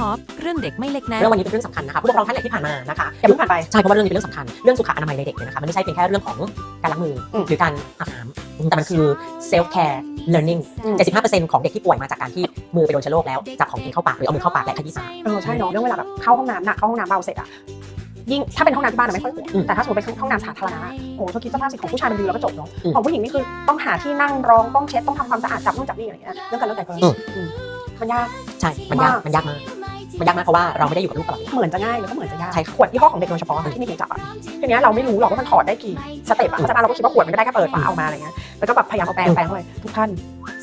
ท็อปเรื่องเด็กไม่เล็กนะเรื่องวันนี้เป็นเรื่องสำคัญนะคะผู้ปกครองท่านไหนที่ผ่านมานะคะอย่าเพิ่งผ่านไปใช่เพราะว่าเรื่องนี้เป็นเรื่องสำคัญเรื่องสุขอนามัยในเด็กเนี่ยนะคะมันไม่ใช่เพียงแค่เรื่องของการล้างมืออมหรือการอาบน้ำแต่มันคือ self care learning อืม75%ของเด็กที่ป่วยมาจากการที่มือไปโดนเชื้อโรคแล้วจับของกินเข้าปากหรือเอามือเข้าปากและขยี้ปากเออใช่เนาะเรื่องเวลาแบบเข้าห้องน้ำหนักเข้าห้องน้ำเบาเสร็จอะยิ่งถ้าเป็นห้องน้ำที่บ้านอะไม่ค่อยห่วงอืมแต่ถ้าสมมติเป็นห้องน้ำสาธารณะโอ้โหเธอคิดสภาพสิของผู้ชายมันดีแล้วก็จบเนาะอืมของผู้หญิงนี่คือต้องหาที่นั่งรองต้องเช็ดต้องทำความสะอาดจับนู่นจับนี่อะไรอย่างเงี้ยเรื่องการเลือกแต่งอืมอืมมันยากใช่มันยากมากมันยากมาก มันยากมากเพราะว่าเราไม่ได้อยู่กับลูกตลอดเวลาเหมือนจะง่ายแล้วก็เหมือนจะยากใช่ค่ะขวดยี่ห้อของเด็กโดยเฉพาะที่มีหูจับอะทีเนี้ยเราไม่รู้หรอกว่ามันถอดได้กี่สเต็ปอะเพราะฉะนั้นเราก็คิดว่าขวดมันก็ได้แค่เปิดฝาออกมาอะไรเงี้ยแล้วก็แบบพยายามเอาแปรงแปรงเข้าไปทุกท่าน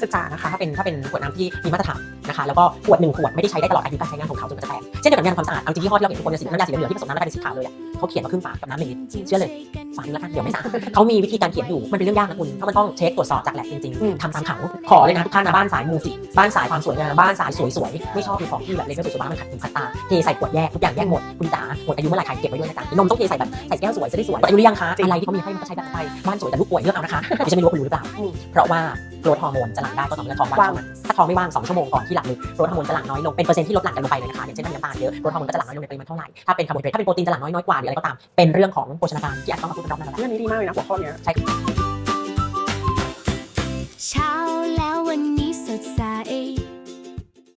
ศึกษานะคะถ้าเป็นถ้าเป็นขวดน้ำที่มีมาตรฐานนะคะแล้วก็ขวดหนึ่งขวดไม่ได้ใช้ได้ตลอดอายุการใช้งานของเขาจนมันจะแตกเช่นเดียวกับงานความสะอาดเอาจริงยี่ห้อที่เราเห็นทุกคนเนี่ยสีน้ำยาสีเหลืองๆที่ผสมน้ำแล้วกลายเป็นสีขาวเลยอะ เขาเขียนมาครึ่งฝากับน้ำหนึ่งลิตรเชื่อเลยฝาหนึงละกันเดี๋ยวไม่สะอาดเขามีวิธีการเขียนอยู่มันเป็นเรื่องยากนะคุณเพราะมันต้องเช็คตรวจสอบจากแลบจริงอืมๆทำตามเขาขอเลยนะทุกท่านนะบ้านสายมูจิบ้านสายความสวยงามบ้านสายสวยๆไม่ชอบมีของที่แบบเล็กๆสวยๆบ้านมันขัดหูขัดตาเทใส่ขวดแยกทุกอย่างแยกหมดคุณจ๋าหมดอายุเมื่อไหร่ใครเก็บไว้ด้วยนะจ๊ะนมต้องเทใส่แบบใส่แก้วสวยจะได้สวยหมดอายุหรือยังคะอะไรที่เขามีให้มันก็ใช้แบบไปบ้านสวยแต่ลูกป่วยเลือกเอานะคะดิฉันไม่รู้ว่าคุณรู้หรือเปล่าอืมเพราะว่าโกรทฮอร์โมนจะหลั่งได้ก็ต่อเมื่อท้องว่างว่างเท่านั้นถ้าท้องไม่ว่าง2ชั่วโมงก่อนที่หลังเลยโกรทฮอร์โมนจะหลั่งน้อยลงเป็นเปอร์เซ็นต์ที่ลดหลั่งกันลงไปเลยนะคะอย่างเช่นถ้ามีน้ำตาลเยอะโกรทฮอร์โมนก็จะหลั่งน้อยลงในปริมาณเท่าไหร่ถ้าเป็นคาร์โบไฮเดรตถ้าเป็นโปรตีนจะหลั่งน้อยน้อยกว่าหรืออะไรก็ตามเป็นเรื่องของโภชนาการที่อาจต้องมาพูดกันรอบหน้าแล้วเรื่องนี้ดีมากเลยนะหัวข้อเนี้ยใช่